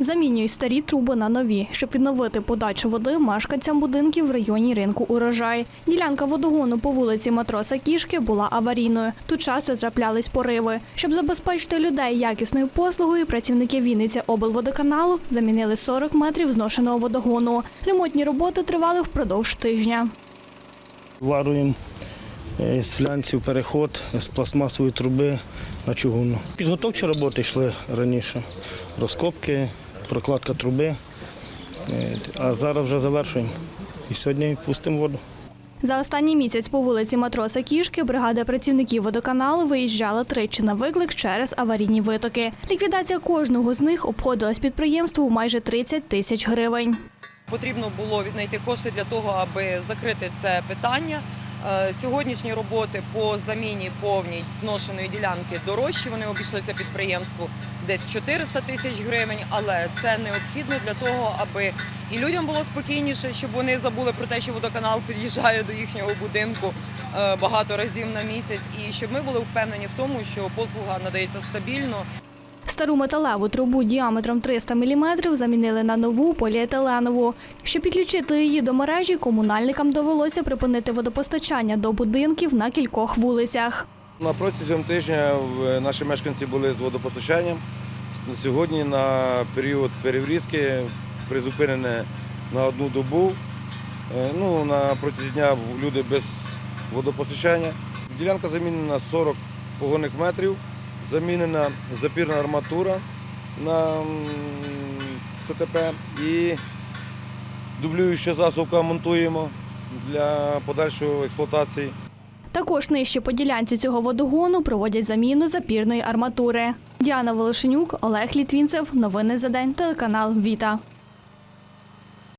Замінюють старі труби на нові, щоб відновити подачу води мешканцям будинків в районі ринку урожай. Ділянка водогону по вулиці Матроса Кішки була аварійною. Тут часто траплялись пориви. Щоб забезпечити людей якісною послугою, працівники Вінниця облводоканалу замінили 40 метрів зношеного водогону. Ремонтні роботи тривали впродовж тижня. Варуємо е, з флянців переход з пластмасової труби на чугунну. Підготовчі роботи йшли раніше. Розкопки, прокладка труби. Е, А зараз вже завершуємо. І сьогодні пустимо воду. За останній місяць по вулиці Матроса Кішки бригада працівників водоканалу виїжджала тричі на виклик через аварійні витоки. Ліквідація кожного з них обходилась підприємству в майже 30 тисяч гривень. Потрібно було віднайти кошти для того, аби закрити це питання. Е, Сьогоднішні роботи по заміні повній зношеної ділянки дорожчі. Вони обійшлися підприємству десь 400 тисяч гривень, але це необхідно для того, аби і людям було спокійніше, щоб вони забули про те, що водоканал під'їжджає до їхнього будинку е, багато разів на місяць, і щоб ми були впевнені в тому, що послуга надається стабільно, Стару металеву трубу діаметром 300 мм замінили на нову поліетиленову. Щоб підключити її до мережі, комунальникам довелося припинити водопостачання до будинків на кількох вулицях. На протягом тижня наші мешканці були з водопостачанням. Сьогодні на період переврізки призупинене на одну добу. Е, Ну, на протязі дня люди без водопостачання. Ділянка замінена 40 погонних метрів, замінена запірна арматура на СТП і дублююча засувка монтуємо для подальшої експлуатації. Також нижче по ділянці цього водогону проводять заміну запірної арматури. Діана Волошенюк, Олег Літвінцев. Новини за день. Телеканал Віта.